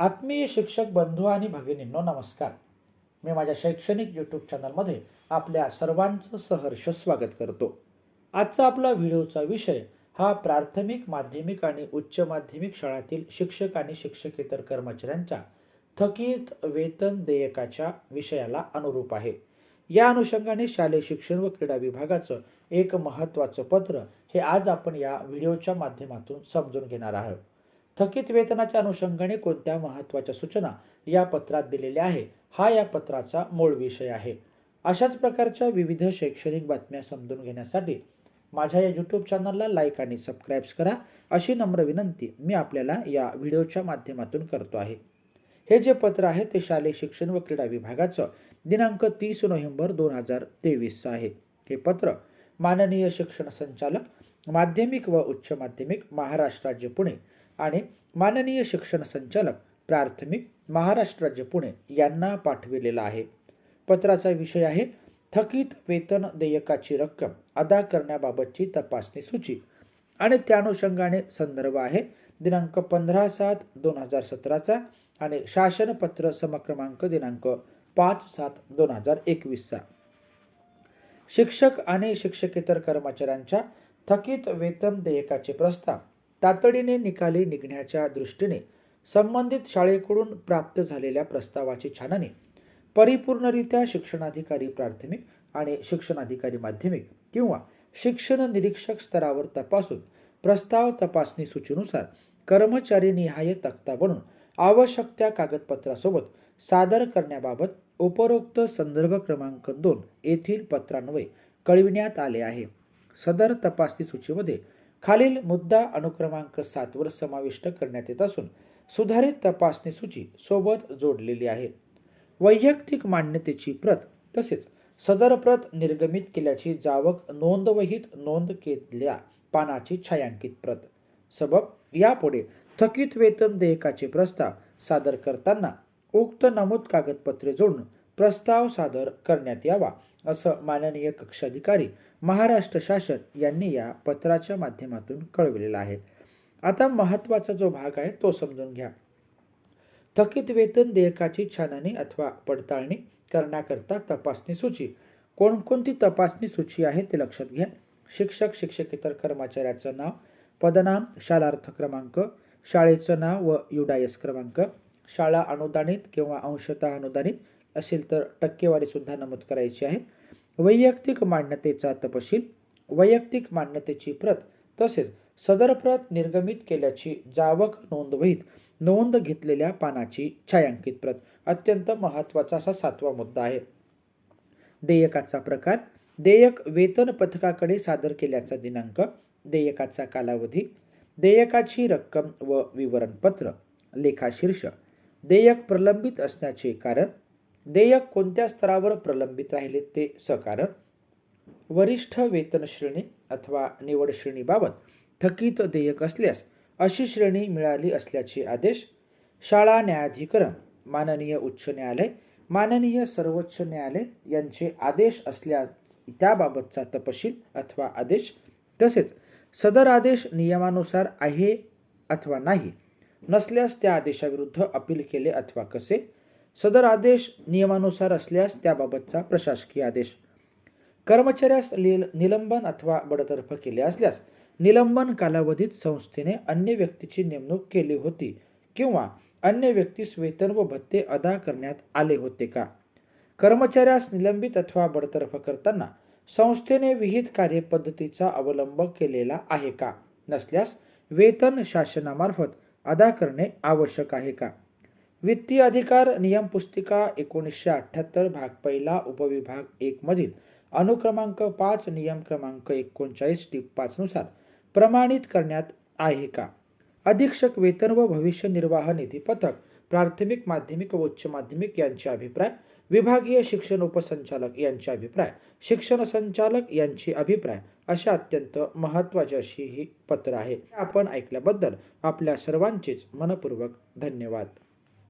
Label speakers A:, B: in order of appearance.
A: आत्मीय शिक्षक बंधू आणि भगिनींनो नमस्कार. मी माझ्या शैक्षणिक यूट्यूब चॅनलमध्ये आपल्या सर्वांचं सहर्ष स्वागत करतो. आजचा आपला व्हिडिओचा विषय हा प्राथमिक माध्यमिक आणि उच्च माध्यमिक शाळातील शिक्षक आणि शिक्षकेतर कर्मचाऱ्यांच्या थकीत वेतन देयकाच्या विषयाला अनुरूप आहे. या अनुषंगाने शालेय शिक्षण व क्रीडा विभागाचं एक महत्त्वाचं पत्र हे आज आपण या व्हिडिओच्या माध्यमातून समजून घेणार आहोत. थकीत वेतनाच्या अनुषंगाने कोणत्या महत्त्वाच्या सूचना या पत्रात दिलेल्या आहे हा या पत्राचा मूळ विषय आहे. अशाच प्रकारच्या विविध शैक्षणिक बातम्या समजून घेण्यासाठी माझ्या या यूट्यूब चॅनलला लाईक आणि सबस्क्राईब्स करा. अशी नम्र विनंती मी आपल्याला या व्हिडिओच्या माध्यमातून करतो आहे. हे जे पत्र आहे ते शालेय शिक्षण व क्रीडा विभागाचं दिनांक तीस नोव्हेंबर दोन हजार तेवीसचं आहे. हे पत्र माननीय शिक्षण संचालक माध्यमिक व उच्च माध्यमिक महाराष्ट्र राज्य पुणे आणि माननीय शिक्षण संचालक प्राथमिक महाराष्ट्र राज्य पुणे यांना पाठविलेला आहे. पत्राचा विषय आहे थकीत वेतन देयकाची रक्कम अदा करण्याबाबतची तपासणी सूची आणि त्या अनुषंगाने संदर्भ आहे दिनांक पंधरा सात दोन हजार सतराचा आणि शासनपत्र समक्रमांक दिनांक पाच सात दोन हजार एकवीसचा. शिक्षक आणि शिक्षकेतर कर्मचाऱ्यांच्या थकीत वेतन देयकाचे प्रस्ताव तातडीने निकाली निघण्याच्या दृष्टीने संबंधित शाळेकडून प्राप्त झालेल्या प्रस्तावाची छाननी परिपूर्णरित्या शिक्षणाधिकारी प्राथमिक आणि शिक्षणाधिकारी माध्यमिक किंवा शिक्षण निरीक्षक स्तरावर तपासून प्रस्ताव तपासणी सूचीनुसार कर्मचारी निहाय तक्ता बनून आवश्यक त्या कागदपत्रासोबत सादर करण्याबाबत उपरोक्त संदर्भ क्रमांक दोन येथील पत्रान्वये कळविण्यात आले आहे. सदर तपासणी सूचीमध्ये खालील मुद्दा अनुक्रमांक सातवर समाविष्ट करण्यात येत असून सुधारित तपासणी सूची सोबत जोडलेली आहे. वैयक्तिक मान्यतेची प्रत तसेच सदर प्रत निर्गमित केल्याची जावक नोंदवहीत नोंद केलेल्या पानाची छायांकित प्रत. सबब यापुढे थकीत वेतन देयकाचे प्रस्ताव सादर करताना उक्त नमूद कागदपत्रे जोडून प्रस्ताव सादर करण्यात यावा असं माननीय कक्षाधिकारी महाराष्ट्र शासन यांनी या पत्राच्या माध्यमातून कळविलेलं आहे. आता महत्त्वाचा जो भाग आहे तो समजून घ्या. थकीत वेतन देयकाची छाननी अथवा पडताळणी करण्याकरता तपासणी सूची. कोणकोणती तपासणी सूची आहे ते लक्षात घ्या. शिक्षक शिक्षकेतर कर्मचाऱ्याचं नाव पदनाम शालार्थ क्रमांक शाळेचं नाव व युडायस क्रमांक. शाळा अनुदानित किंवा अंशतः अनुदानित असेल तर टक्केवारी सुद्धा नमूद करायची आहे. वैयक्तिक मान्यतेचा तपशील वैयक्तिक मान्यतेची प्रत तसेच सदर प्रत निर्गमित केल्याची जावक नोंदवहीत नोंद घेतलेल्या पानाची छायांकित प्रत अत्यंत महत्त्वाचा असा सातवा मुद्दा आहे. देयकाचा प्रकार देयक वेतन पथकाकडे सादर केल्याचा दिनांक देयकाचा कालावधी देयकाची रक्कम व विवरणपत्र लेखाशीर्ष देयक प्रलंबित असण्याचे कारण देयक कोणत्या स्तरावर प्रलंबित राहिले ते सकारण? वरिष्ठ वेतन श्रेणी अथवा निवड श्रेणीबाबत थकीत देयक असल्यास अशी श्रेणी मिळाली असल्याचे आदेश शाळा न्यायाधिकरण माननीय उच्च न्यायालय माननीय सर्वोच्च न्यायालय यांचे आदेश असल्या त्याबाबतचा तपशील अथवा आदेश तसेच सदर आदेश नियमानुसार आहे अथवा नाही नसल्यास त्या आदेशाविरुद्ध अपील केले अथवा कसे? सदर आदेश नियमानुसार असल्यास त्याबाबतचा प्रशासकीय आदेश. कर्मचाऱ्यास निलंबन अथवा बडतर्फ केले असल्यास निलंबन कालावधीत संस्थेने अन्य व्यक्तीची नेमणूक केली होती किंवा अन्य व्यक्तीस वेतन व भत्ते अदा करण्यात आले होते का? कर्मचाऱ्यास निलंबित अथवा बडतर्फ करताना संस्थेने विहित कार्यपद्धतीचा अवलंब केलेला आहे का? नसल्यास वेतन शासनामार्फत अदा करणे आवश्यक आहे का? वित्तीय अधिकार नियम पुस्तिका एकोणीसशे अठ्ठ्याहत्तर भाग पहिला उपविभाग एक मधील अनुक्रमांक पाच नियम क्रमांक एकोणचाळीस टीप पाच नुसार प्रमाणित करण्यात आहे का? अधीक्षक वेतन व भविष्य निर्वाह निधी पथक प्राथमिक माध्यमिक व उच्च माध्यमिक यांचे अभिप्राय विभागीय शिक्षण उपसंचालक यांचे अभिप्राय शिक्षण संचालक यांचे अभिप्राय अशा अत्यंत महत्त्वाची अशी ही पत्र आहे. आपण ऐकल्याबद्दल आपल्या सर्वांचेच मनपूर्वक धन्यवाद.